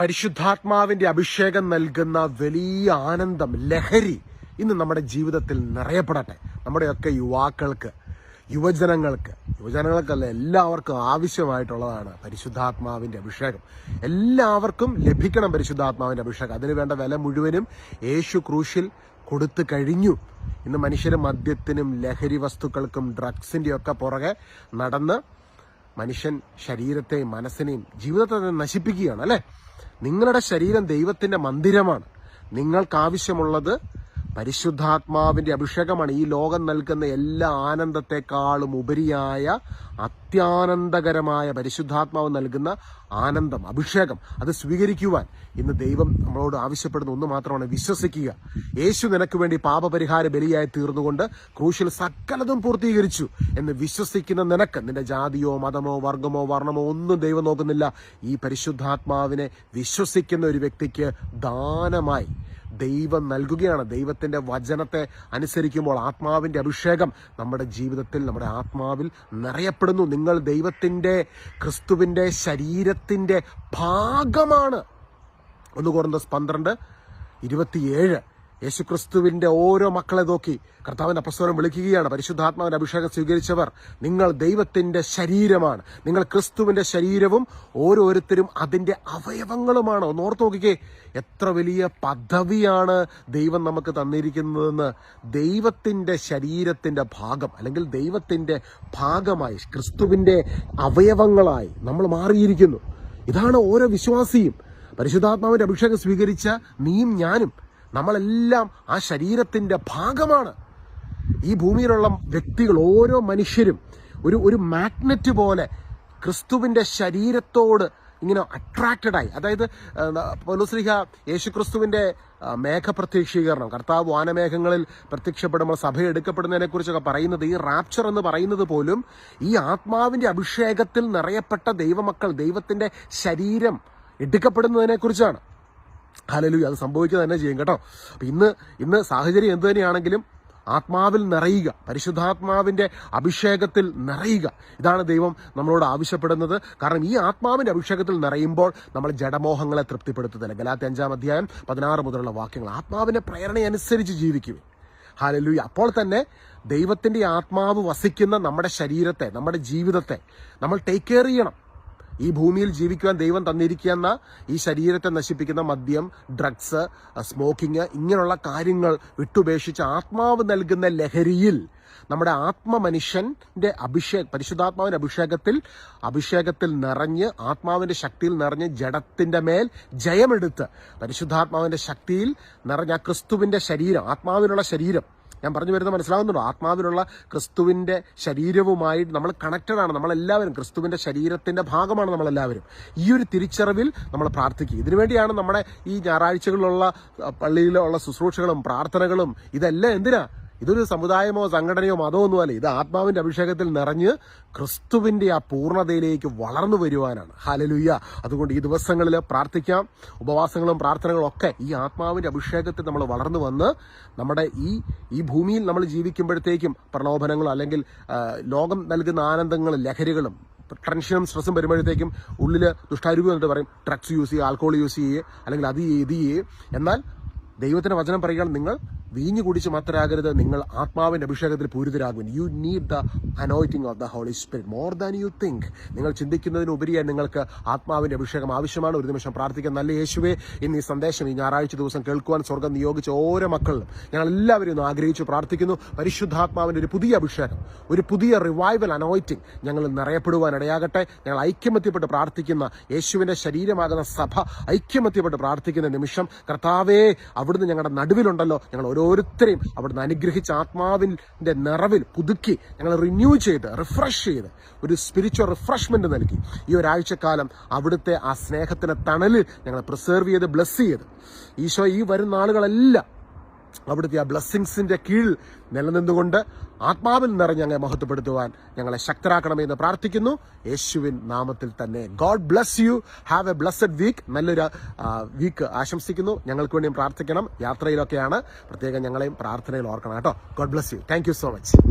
പരിശുദ്ധാത്മാവിന്റെ അഭിഷേകം നൽകുന്ന വലിയ ആനന്ദം ലഹരി ഇന്ന് നമ്മുടെ ജീവിതത്തിൽ നിറയപ്പെടട്ടെ. നമ്മുടെയൊക്കെ യുവാക്കൾക്ക് യുവജനങ്ങൾക്ക് യുവജനങ്ങൾക്കല്ല എല്ലാവർക്കും ആവശ്യമായിട്ടുള്ളതാണ് പരിശുദ്ധാത്മാവിന്റെ അഭിഷേകം. എല്ലാവർക്കും ലഭിക്കണം പരിശുദ്ധാത്മാവിന്റെ അഭിഷേകം. അതിന് വേണ്ട വില മുഴുവനും യേശു ക്രൂശിൽ കൊടുത്തു കഴിഞ്ഞു. ഇന്ന് മനുഷ്യർ മദ്യത്തിനും ലഹരി വസ്തുക്കൾക്കും ഡ്രഗ്സിന്റെ ഒക്കെ പുറകെ നടന്ന് മനുഷ്യൻ ശരീരത്തെയും മനസ്സിനെയും ജീവിതത്തെ നശിപ്പിക്കുകയാണ് അല്ലെ? നിങ്ങളുടെ ശരീരം ദൈവത്തിന്റെ മന്ദിരമാണ്. നിങ്ങൾക്ക് പരിശുദ്ധാത്മാവിന്റെ അഭിഷേകമാണ് ഈ ലോകം നൽകുന്ന എല്ലാ ആനന്ദത്തെക്കാളും ഉപരിയായ അത്യാനന്ദകരമായ പരിശുദ്ധാത്മാവ് നൽകുന്ന ആനന്ദം അഭിഷേകം. അത് സ്വീകരിക്കുവാൻ ഇന്ന് ദൈവം നമ്മളോട് ആവശ്യപ്പെടുന്ന. ഒന്ന് മാത്രമാണ് വിശ്വസിക്കുക. യേശു നിനക്ക് വേണ്ടി പാപപരിഹാര ബലിയായി തീർന്നുകൊണ്ട് ക്രൂശിൽ സകലതും പൂർത്തീകരിച്ചു എന്ന് വിശ്വസിക്കുന്ന നിനക്ക് നിന്റെ ജാതിയോ മതമോ വർഗമോ വർണമോ ഒന്നും ദൈവം നോക്കുന്നില്ല. ഈ പരിശുദ്ധാത്മാവിനെ വിശ്വസിക്കുന്ന ഒരു വ്യക്തിക്ക് ദാനമായി ദൈവം നൽകുകയാണ്. ദൈവത്തിന്റെ വചനത്തെ അനുസരിക്കുമ്പോൾ ആത്മാവിന്റെ അഭിഷേകം നമ്മുടെ ജീവിതത്തിൽ നമ്മുടെ ആത്മാവിൽ നിറയപ്പെടുന്നു. നിങ്ങൾ ദൈവത്തിന്റെ ക്രിസ്തുവിന്റെ ശരീരത്തിന്റെ ഭാഗമാണ്. ഒന്ന് കുറന്തസ് പന്ത്രണ്ട് ഇരുപത്തിയേഴ്. യേശുക്രിസ്തുവിന്റെ ഓരോ മക്കളെ നോക്കി കർത്താവിന്റെ അപ്പസ്വരം വിളിക്കുകയാണ്. പരിശുദ്ധാത്മാവിന്റെ അഭിഷേകം സ്വീകരിച്ചവർ നിങ്ങൾ ദൈവത്തിന്റെ ശരീരമാണ്. നിങ്ങൾ ക്രിസ്തുവിന്റെ ശരീരവും ഓരോരുത്തരും അതിന്റെ അവയവങ്ങളുമാണ്. ഒന്ന് ഓർത്ത് നോക്കിക്കേ എത്ര വലിയ പദവിയാണ് ദൈവം നമുക്ക് തന്നിരിക്കുന്നതെന്ന്. ദൈവത്തിന്റെ ശരീരത്തിന്റെ ഭാഗം അല്ലെങ്കിൽ ദൈവത്തിന്റെ ഭാഗമായി ക്രിസ്തുവിന്റെ അവയവങ്ങളായി നമ്മൾ മാറിയിരിക്കുന്നു. ഇതാണ് ഓരോ വിശ്വാസിയും. പരിശുദ്ധാത്മാവിന്റെ അഭിഷേകം സ്വീകരിച്ച നീയും ഞാനും. നമ്മളെല്ലാം ആ ശരീരത്തിന്റെ ഭാഗമാണ്. ഈ ഭൂമിയിലുള്ള വ്യക്തികൾ ഓരോ മനുഷ്യരും ഒരു ഒരു മാഗ്നറ്റ് പോലെ ക്രിസ്തുവിന്റെ ശരീരത്തോട് ഇങ്ങനെ അട്രാക്റ്റഡായി അതായത് പൗലോസ്ലിഹ യേശുക്രിസ്തുവിന്റെ ആ, മേഘപ്രത്യക്ഷീകരണം കർത്താവ് വാനമേഘങ്ങളിൽ പ്രത്യക്ഷപ്പെടുമ്പോൾ സഭ എടുക്കപ്പെടുന്നതിനെക്കുറിച്ചൊക്കെ പറയുന്നത് ഈ റാപ്ചർ എന്ന് പറയുന്നത് പോലും ഈ ആത്മാവിന്റെ അഭിഷേകത്തിൽ നിറയപ്പെട്ട ദൈവമക്കൾ ദൈവത്തിന്റെ ശരീരം എടുക്കപ്പെടുന്നതിനെ കുറിച്ചാണ്. ഹലലു അത് സംഭവിക്കുക തന്നെ ചെയ്യും കേട്ടോ. അപ്പം ഇന്ന് ഇന്ന് സാഹചര്യം എന്ത് തന്നെയാണെങ്കിലും ആത്മാവിൽ നിറയുക പരിശുദ്ധാത്മാവിന്റെ അഭിഷേകത്തിൽ നിറയുക. ഇതാണ് ദൈവം നമ്മളോട് ആവശ്യപ്പെടുന്നത്. കാരണം ഈ ആത്മാവിന്റെ അഭിഷേകത്തിൽ നിറയുമ്പോൾ നമ്മൾ ജഡമോഹങ്ങളെ തൃപ്തിപ്പെടുത്തുന്നില്ല. ഗലാത്തി അഞ്ചാം അധ്യായം പതിനാറ് മുതലുള്ള വാക്യങ്ങൾ. ആത്മാവിന്റെ പ്രേരണയനുസരിച്ച് ജീവിക്കുക ഹാലലു അപ്പോൾ തന്നെ ദൈവത്തിന്റെ ആത്മാവ് വസിക്കുന്ന നമ്മുടെ ശരീരത്തെ നമ്മുടെ ജീവിതത്തെ നമ്മൾ ടേക്ക് കെയർ ചെയ്യണം. ഈ ഭൂമിയിൽ ജീവിക്കുവാൻ ദൈവം തന്നിരിക്കുന്ന ഈ ശരീരത്തെ നശിപ്പിക്കുന്ന മദ്യം ഡ്രഗ്സ് സ്മോക്കിംഗ് ഇങ്ങനെയുള്ള കാര്യങ്ങൾ വിട്ടുപേക്ഷിച്ച് ആത്മാവ് നൽകുന്ന ലഹരിയിൽ നമ്മുടെ ആത്മ മനുഷ്യന്റെ അഭിഷേക് പരിശുദ്ധാത്മാവിന്റെ അഭിഷേകത്തിൽ അഭിഷേകത്തിൽ നിറഞ്ഞ് ആത്മാവിന്റെ ശക്തിയിൽ നിറഞ്ഞ് ജഡത്തിന്റെ മേൽ ജയമെടുത്ത് പരിശുദ്ധാത്മാവിന്റെ ശക്തിയിൽ നിറഞ്ഞ ക്രിസ്തുവിന്റെ ശരീരം ആത്മാവിനുള്ള ശരീരം ഞാൻ പറഞ്ഞു വരുന്നത് മനസ്സിലാവുന്നുണ്ടോ? ആത്മാവിലുള്ള ക്രിസ്തുവിന്റെ ശരീരവുമായി നമ്മൾ കണക്റ്റഡ് ആണ്. നമ്മളെല്ലാവരും ക്രിസ്തുവിന്റെ ശരീരത്തിന്റെ ഭാഗമാണ് നമ്മളെല്ലാവരും. ഈ ഒരു തിരിച്ചറിവിൽ നമ്മൾ പ്രാർത്ഥിക്കുക ഇതിനുവേണ്ടിയാണ് നമ്മുടെ ഈ ഞായറാഴ്ചകളിലുള്ള പള്ളിയിലുള്ള ശുശ്രൂഷകളും പ്രാർത്ഥനകളും. ഇതെല്ലാം എന്തിനാ? ഇതൊരു സമുദായമോ സംഘടനയോ മതമോ ഒന്നുമല്ല ഇത് ആത്മാവിന്റെ അഭിഷേകത്തിൽ നിറഞ്ഞ് ക്രിസ്തുവിന്റെ ആ പൂർണതയിലേക്ക് വളർന്നു വരുവാനാണ്. ഹാലലുയ്യ അതുകൊണ്ട് ഈ ദിവസങ്ങളിൽ പ്രാർത്ഥിക്കാം. ഉപവാസങ്ങളും പ്രാർത്ഥനകളും ഒക്കെ ഈ ആത്മാവിന്റെ അഭിഷേകത്തിൽ നമ്മൾ വളർന്നു വന്ന് നമ്മുടെ ഈ ഈ ഭൂമിയിൽ നമ്മൾ ജീവിക്കുമ്പോഴത്തേക്കും പ്രലോഭനങ്ങളോ അല്ലെങ്കിൽ ലോകം നൽകുന്ന ആനന്ദങ്ങളും ലഹരികളും ടെൻഷനും സ്ട്രെസ്സും വരുമ്പോഴത്തേക്കും ഉള്ളിൽ ദുഷ്ടാരൂപം എന്നിട്ട് പറയും ഡ്രഗ്സ് യൂസ് ചെയ്യുക ആൽക്കോൾ യൂസ് ചെയ്യുക അല്ലെങ്കിൽ അത് ഇത് ചെയ്യുക എന്നാൽ ദൈവത്തിന്റെ വചനം പറയുകയാണ് നിങ്ങൾ വീഞ്ഞു കുടിച്ച് മാത്രമാകരുത് നിങ്ങൾ ആത്മാവിന്റെ അഭിഷേകത്തിൽ പൂരിതരാകും you need the anointing of the holy spirit more than you think നിങ്ങൾ ചിന്തിക്കുന്നതിനുപരിയായി നിങ്ങൾക്ക് ആത്മാവിന്റെ അഭിഷേകം ആവശ്യമാണ്. ഒരു നിമിഷം പ്രാർത്ഥിക്കാൻ നല്ല യേശുവേ ഇന്ന് ഈ സന്ദേശം ഈ ഞായറാഴ്ച ദിവസം കേൾക്കുവാൻ സ്വർഗം നിയോഗിച്ച ഓരോ മക്കളിലും ഞങ്ങൾ എല്ലാവരും ഒന്ന് ആഗ്രഹിച്ചു പ്രാർത്ഥിക്കുന്നു. പരിശുദ്ധാത്മാവിന്റെ ഒരു പുതിയ അഭിഷേകം ഒരു പുതിയ റിവൈവൽ അനോയിറ്റിംഗ് ഞങ്ങൾ നിറയപ്പെടുവാൻ ഇടയാകട്ടെ. ഞങ്ങൾ ഐക്യമത്യപ്പെട്ട് പ്രാർത്ഥിക്കുന്ന യേശുവിന്റെ ശരീരമാകുന്ന സഭ ഐക്യമത്യപ്പെട്ട് പ്രാർത്ഥിക്കുന്ന നിമിഷം കർത്താവേ അവിടുന്ന് ഞങ്ങളുടെ നടുവിലുണ്ടല്ലോ. ഞങ്ങൾ ഓരോരുത്തരെയും അവിടുന്ന് അനുഗ്രഹിച്ച ആത്മാവിന്റെ നിറവിൽ പുതുക്കി ഞങ്ങൾ റിന്യൂ ചെയ്ത് റിഫ്രഷ് ചെയ്ത് ഒരു സ്പിരിച്വൽ റിഫ്രഷ്മെന്റ് നൽകി. ഈ ഒരാഴ്ചക്കാലം അവിടുത്തെ ആ സ്നേഹത്തിന്റെ തണലിൽ ഞങ്ങൾ പ്രിസേർവ് ചെയ്ത് ബ്ലെസ് ചെയ്ത്. ഈശോ ഈ വരുന്ന ആളുകളെല്ലാം അവിടുത്തെ ആ ബ്ലെസ്സിങ്സിന്റെ കീഴിൽ നിലനിന്നുകൊണ്ട് ആത്മാവിൽ നിറഞ്ഞ് ഞങ്ങളെ മഹത്വപ്പെടുത്തുവാൻ ഞങ്ങളെ ശക്തരാക്കണമെന്ന് പ്രാർത്ഥിക്കുന്നു. യേശുവിൻ നാമത്തിൽ തന്നെ. God bless you have a blessed week നല്ലൊരു വീക്ക് ആശംസിക്കുന്നു. ഞങ്ങൾക്ക് വേണ്ടിയും പ്രാർത്ഥിക്കണം. യാത്രയിലൊക്കെയാണ്. പ്രത്യേകം ഞങ്ങളെയും പ്രാർത്ഥനയിൽ ഓർക്കണം കേട്ടോ. God bless you thank so much